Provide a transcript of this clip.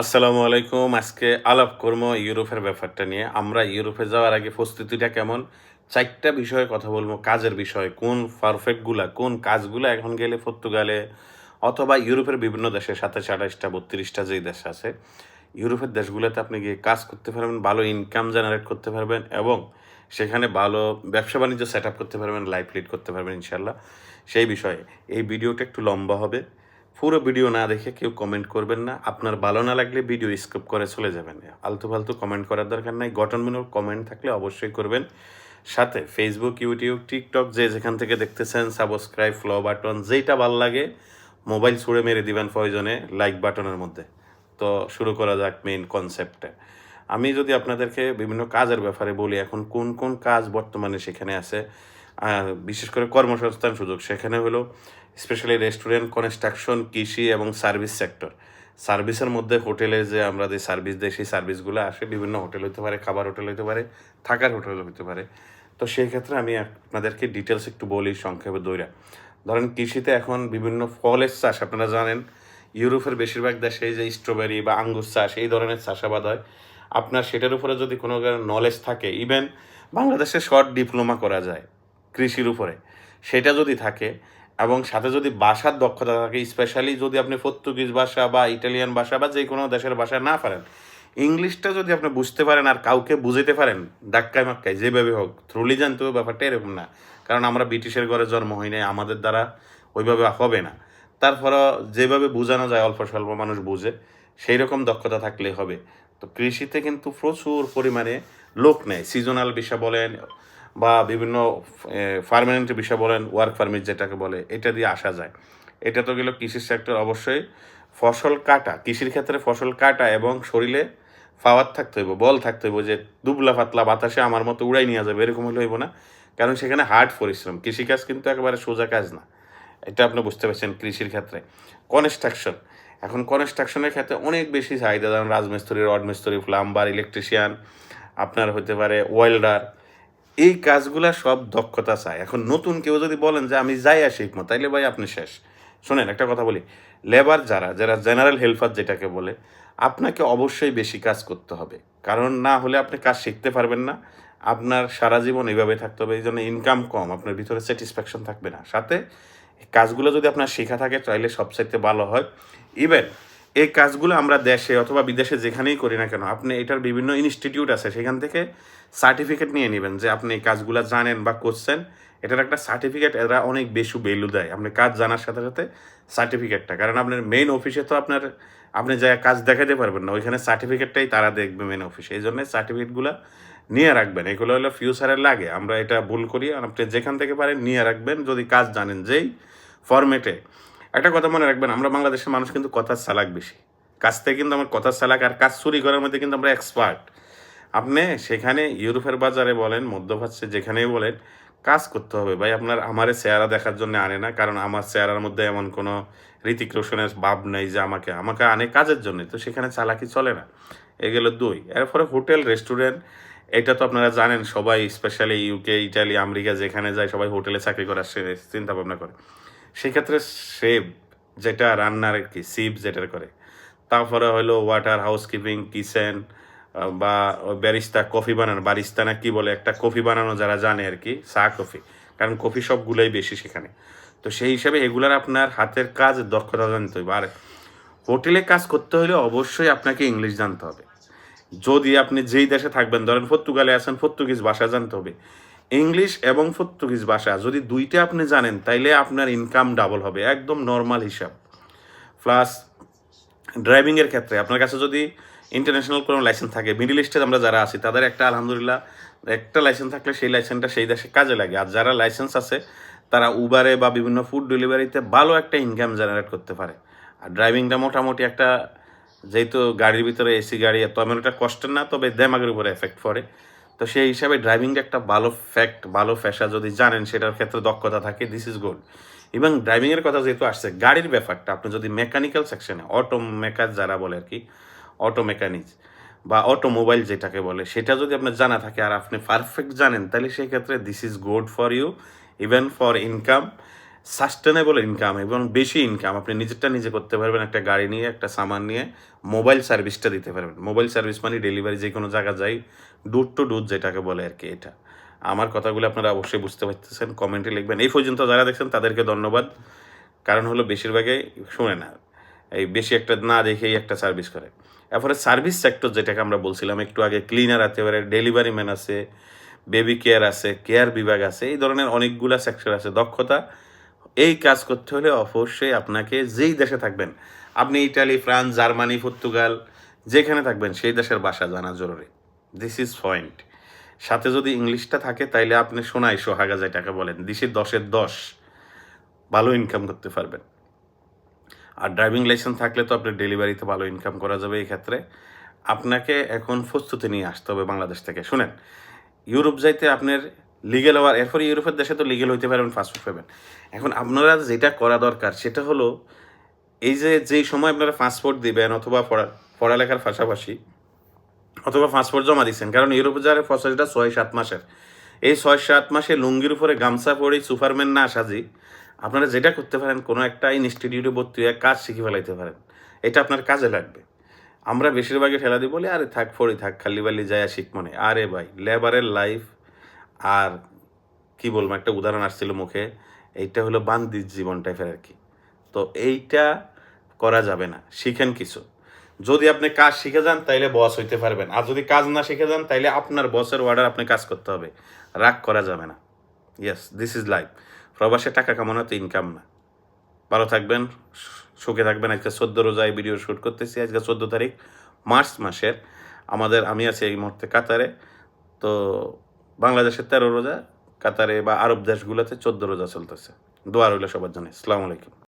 আসসালামু আলাইকুম। আজকে আলাপ কর্ম ইউরোপের ব্যাপারটা নিয়ে। আমরা ইউরোপে যাওয়ার আগে প্রস্তুতিটা কেমন? চারটা বিষয়ে কথা বলব। কাজের বিষয়। কোন পারফেক্টগুলা কোন কাজগুলো এখন গেলে পর্তুগালে অথবা ইউরোপের বিভিন্ন দেশে সাতাশ আঠাশটা বত্রিশটা যেই দেশ আছে, ইউরোপের দেশগুলোতে আপনি গিয়ে কাজ করতে পারবেন, ভালো ইনকাম জেনারেট করতে পারবেন এবং সেখানে ভালো ব্যবসা বাণিজ্য সেট আপ করতে পারবেন লাইফ লিড করতে পারবেন ইনশাল্লাহ সেই বিষয়ে। এই ভিডিওটা একটু লম্বা হবে। পুরো ভিডিও না দেখে কেউ কমেন্ট করবেন না। আপনার ভালো না লাগলে ভিডিও স্কিপ করে চলে যাবেন। আলতু ফালতু কমেন্ট করার দরকার নাই। গঠনমূলক কমেন্ট থাকলে অবশ্যই করবেন। সাথে ফেসবুক ইউটিউব টিকটক যে যেখান থেকে দেখতেছেন সাবস্ক্রাইব ফলো বাটন যেইটা ভালো লাগে মোবাইল ছুঁড়ে মেরে দিবেন প্রয়োজনে লাইক বাটনের মধ্যে। তো শুরু করা যাক মেইন কনসেপ্টে আমি যদি আপনাদেরকে বিভিন্ন কাজের ব্যাপারে বলি, এখন কোন কোন কাজ বর্তমানে সেখানে আছে? বিশেষ করে কর্মসংস্থান সুযোগ। সেখানে হলো স্পেশালি রেস্টুরেন্ট কনস্ট্রাকশন কৃষি এবং সার্ভিস সেক্টর সার্ভিসের মধ্যে হোটেলে যে আমরা যে সার্ভিস দিই, সেই সার্ভিসগুলো আসে বিভিন্ন হোটেল হতে পারে, খাবার হোটেল হতে পারে, থাকার হোটেল হতে পারে। তো সেই ক্ষেত্রে আমি আপনাদেরকে ডিটেলস একটু বলি সংক্ষেপে দৈরা ধরেন কৃষিতে এখন বিভিন্ন ফলের চাষ, আপনারা জানেন, ইউরোপের বেশিরভাগ দেশে যে স্ট্রবেরি বা আঙ্গুর চাষ, এই ধরনের চাষাবাদ হয়। আপনার সেটার উপরে যদি কোনো নলেজ থাকে ইভেন বাংলাদেশে শর্ট ডিপ্লোমা করা যায়। কৃষির উপরে। সেটা যদি থাকে এবং সাথে যদি ভাষার দক্ষতা থাকে স্পেশালি যদি আপনি পর্তুগিজ ভাষা বা ইটালিয়ান ভাষা বা যে কোনো দেশের ভাষা না পারেন, ইংলিশটা যদি আপনি বুঝতে পারেন আর কাউকে বুঝাইতে পারেন ডাক্কায় মাক্কায়, যেভাবে হোক থ্রুলি জানতে হবে ব্যাপারটা এরকম না। কারণ আমরা ব্রিটিশের ঘরে জন্ম হই নাই, আমাদের দ্বারা ওইভাবে হবে না। তারপরে যেভাবে বোঝানো যায়, অল্প স্বল্প মানুষ বুঝে সেই রকম দক্ষতা থাকলে হবে। তো কৃষিতে কিন্তু প্রচুর পরিমাণে লোক নেয় সিজনাল বিষয় বলেন বা বিভিন্ন পারমানেন্ট বিষয় বলেন ওয়ার্ক পারমিট যেটাকে বলে, এটা দিয়ে আসা যায়। এটা তো গেল কৃষির সেক্টর অবশ্যই। ফসল কাটা, কৃষির ক্ষেত্রে ফসল কাটা এবং শরীরে পাওয়ার থাকতে হইব, বল থাকতে হইব যে দুবলা পাতলা বাতাসে আমার মতো উড়াই নিয়ে যাবে, এরকম হলে হইব না। কারণ সেখানে হার্ড পরিশ্রম, কৃষিকাজ কিন্তু একেবারে সোজা কাজ না। এটা আপনি বুঝতে পারছেন কৃষির ক্ষেত্রে। কনস্ট্রাকশন এখন কনস্ট্রাকশনের ক্ষেত্রে অনেক বেশি চাহিদা, যেমন রাজমিস্ত্রি রড মিস্ত্রি প্লাম্বার ইলেকট্রিশিয়ান আপনার হতে পারে ওয়েল্ডার এই কাজগুলা সব দক্ষতা চায় এখন নতুন কেউ যদি বলেন যে, আমি যাই আর শিখব, তাইলে ভাই আপনি শেষ। শোনেন, একটা কথা বলি। লেবার যারা যারা জেনারেল হেল্পার যেটাকে বলে, আপনাকে অবশ্যই বেশি কাজ করতে হবে। কারণ না হলে আপনি কাজ শিখতে পারবেন না। আপনার সারা জীবন এইভাবে থাকতে হবে এই জন্য ইনকাম কম, আপনার ভিতরে স্যাটিসফ্যাকশন থাকবে না। সাথে কাজগুলো যদি আপনার শেখা থাকে তাহলে সবচাইতে ভালো হয়। ইভেন এই কাজগুলো আমরা দেশে অথবা বিদেশে যেখানেই করি না কেন, আপনি এটার বিভিন্ন ইনস্টিটিউট আছে, সেখান থেকে সার্টিফিকেট নিয়ে নেবেন যে আপনি এই কাজগুলো জানেন বা করছেন। এটার একটা সার্টিফিকেট এরা অনেক বেশি ভ্যালু দেয়। আপনি কাজ জানার সাথে সাথে সার্টিফিকেটটা কারণ আপনার মেইন অফিসে তো আপনার, আপনি যা কাজ দেখাতে পারবেন না, ওইখানে সার্টিফিকেটটাই তারা দেখবে মেইন অফিসে এই জন্য সার্টিফিকেটগুলো নিয়ে রাখবেন। এগুলো হলো ফিউচারে লাগে। আমরা এটা ভুল করি আপনি যেখান থেকে পারেন নিয়ে রাখবেন। যদি কাজ জানেন যেই ফরম্যাটে একটা কথা মনে রাখবেন, আমরা বাংলাদেশের মানুষ কিন্তু কথার চালাক বেশি। কাজ থেকে কিন্তু আমার কথার চালাক, আর কাজ চুরি করার মধ্যে কিন্তু আমরা এক্সপার্ট আপনি সেখানে ইউরোপের বাজারে বলেন, মধ্যপ্রাচ্যে যেখানেই বলেন, কাজ করতে হবে। ভাই, আপনার আমার চেহারা দেখার জন্য আনে না, কারণ আমার চেহারার মধ্যে এমন কোনো ঋতিক রোশনের ভাব নেই যে আমাকে আমাকে আনে কাজের জন্য। তো সেখানে চালাকি চলে না। এগুলো দুই। এরপরে হোটেল, রেস্টুরেন্ট, এটা তো আপনারা জানেন, সবাই স্পেশালি ইউকে ইটালি আমেরিকা যেখানে যায়, সবাই হোটেলে চাকরি করার সে- চিন্তা ভাবনা করে। সেক্ষেত্রে সেভ যেটা রান্নার কি সিপ যেটা করে। তারপরে হলো ওয়াটার হাউসকিপিং কিচেন বা ব্যারিস্তা কফি বানানো বারিস্তা না কি বলে, একটা কফি বানানো যারা জানে আর কি, চা কফি কারণ কফি সবগুলোই বেশি সেখানে। তো সেই হিসাবে এগুলার আপনার হাতের কাজ, দক্ষতা জানতে হবে। আর হোটেলে কাজ করতে হলে অবশ্যই আপনাকে ইংলিশ জানতে হবে। যদি আপনি যেই দেশে থাকবেন, ধরেন পর্তুগালে আছেন, পর্তুগিজ ভাষা জানতে হবে। ইংলিশ এবং পর্তুগিজ ভাষা, যদি দুইটা আপনি জানেন, তাইলে আপনার ইনকাম ডাবল হবে, একদম নর্মাল হিসাব। প্লাস ড্রাইভিংয়ের ক্ষেত্রে আপনার কাছে যদি ইন্টারন্যাশনাল কোনো লাইসেন্স থাকে মিডিল ইস্টে আমরা যারা আছি, তাদের একটা আলহামদুলিল্লাহ, একটা লাইসেন্স থাকলে সেই লাইসেন্সটা সেই দেশে কাজে লাগে। আর যারা লাইসেন্স আছে, তারা উবারে বা বিভিন্ন ফুড ডেলিভারিতে ভালো একটা ইনকাম জেনারেট করতে পারে। আর ড্রাইভিংটা মোটামুটি একটা, যেহেতু গাড়ির ভিতরে এসি গাড়ি তেমন একটা কষ্টের না, তবে দেমাগের উপরে এফেক্ট পড়ে। তো সেই হিসাবে ড্রাইভিংটা একটা ভালো ফ্যাক্ট ভালো ফ্যাশা যদি জানেন, সেটার ক্ষেত্রে দক্ষতা থাকে দিস ইজ গুড এবং ড্রাইভিংয়ের কথা যেহেতু আসছে, গাড়ির ব্যাপারটা, আপনি যদি মেকানিক্যাল সেকশনে অটো মেকার যারা বলে আর কি অটো মেকানিক বা অটোমোবাইল যেটাকে বলে, সেটা যদি আপনার জানা থাকে আর আপনি পারফেক্ট জানেন, তাহলে সেই ক্ষেত্রে this is good for you even for income sustainable income এবং বেশি ইনকাম আপনি নিজেরটা নিজে করতে পারবেন একটা গাড়ি নিয়ে, একটা সামান নিয়ে মোবাইল সার্ভিসটা দিতে পারবেন। মোবাইল সার্ভিস মানে ডেলিভারি যে কোনো জায়গা যাই ডুর টু ডুর যেটাকে বলে আর কি এটা। আমার কথাগুলো আপনারা অবশ্যই বুঝতে পারতেছেন কমেন্টে লিখবেন। এই পর্যন্ত যারা দেখছেন, তাদেরকে ধন্যবাদ। কারণ হলো বেশিরভাগই শুনে না। এই বেশি একটা না দেখেই একটা সার্ভিস করে। এরপরে সার্ভিস সেক্টর যেটাকে আমরা বলছিলাম, একটু আগে ক্লিনার আছে, এবারে ডেলিভারি ম্যান আছে বেবি কেয়ার আছে কেয়ার বিভাগ আছে, এই ধরনের অনেকগুলা সেক্টর আছে। দক্ষতা এই কাজ করতে হলে অবশ্যই আপনাকে যেই দেশে থাকবেন, আপনি ইটালি, ফ্রান্স, জার্মানি, পর্তুগাল, যেখানে থাকবেন, সেই দেশের ভাষা জানা জরুরি। দিস ইজ পয়েন্ট সাথে যদি ইংলিশটা থাকে, তাইলে আপনি শোনাই সোহাগা যেটাকে বলেন দিশের দশের দশ। ভালো ইনকাম করতে পারবেন। আর ড্রাইভিং লাইসেন্স থাকলে তো আপনার ডেলিভারিতে ভালো ইনকাম করা যাবে এই ক্ষেত্রে। আপনাকে এখন প্রস্তুতি নিয়ে আসতে হবে বাংলাদেশ থেকে। শুনেন, ইউরোপ যাইতে আপনার লিগেল হওয়ার, এরপরে ইউরোপের দেশে তো লিগেল হইতে পারবেন পাসপোর্ট পাবেন এখন আপনারা যেটা করা দরকার সেটা হলো, এই যে যেই সময় আপনারা পাসপোর্ট দিবেন অথবা পড়া পড়ালেখার পাশাপাশি, অথবা পাসপোর্ট জমা দিচ্ছেন, কারণ ইউরোপে যাওয়ার প্রসেসটা ছয় সাত মাসের, এই ছয় সাত মাসে লুঙ্গির উপরে গামছা পরে সুপারম্যান না সাজি, আপনারা যেটা করতে পারেন, কোনো একটা ইনস্টিটিউটে ভর্তি হয়ে কাজ শিখে ফেলাইতে পারেন। এটা আপনার কাজে লাগবে। আমরা বেশিরভাগই ঠেলা দিই বলি, আরে থাক, ফড়ি থাক, খালি বালি যায় শিখ মনে। আরে ভাই লেবারের লাইফ আর কি বলব, একটা উদাহরণ আসছিল মুখে, এইটা হলো বান্দির জীবন টাইপের আর কি। তো এইটা করা যাবে না, শিখেন কিছু। যদি আপনি কাজ শিখে যান, তাইলে বস হইতে পারবেন। আর যদি কাজ না শিখে যান, তাইলে আপনার বসের অর্ডার আপনি কাজ করতে হবে। রাগ করা যাবে না। ইয়েস দিস ইজ লাইফ প্রবাসে টাকা কামানো তো ইনকাম না। ভালো থাকবেন, সুখে থাকবেন। আজকে চোদ্দ রোজায় ভিডিও শ্যুট করতেছি। আজকে চোদ্দ তারিখ, মার্চ মাসের। আমাদের, আমি আছি এই মুহূর্তে কাতারে। তো বাংলাদেশের তেরো রোজা, কাতারে বা আরব দেশগুলোতে চোদ্দ রোজা চলতেছে। দোয়া রইল সবার জন্য। আসসালামু আলাইকুম।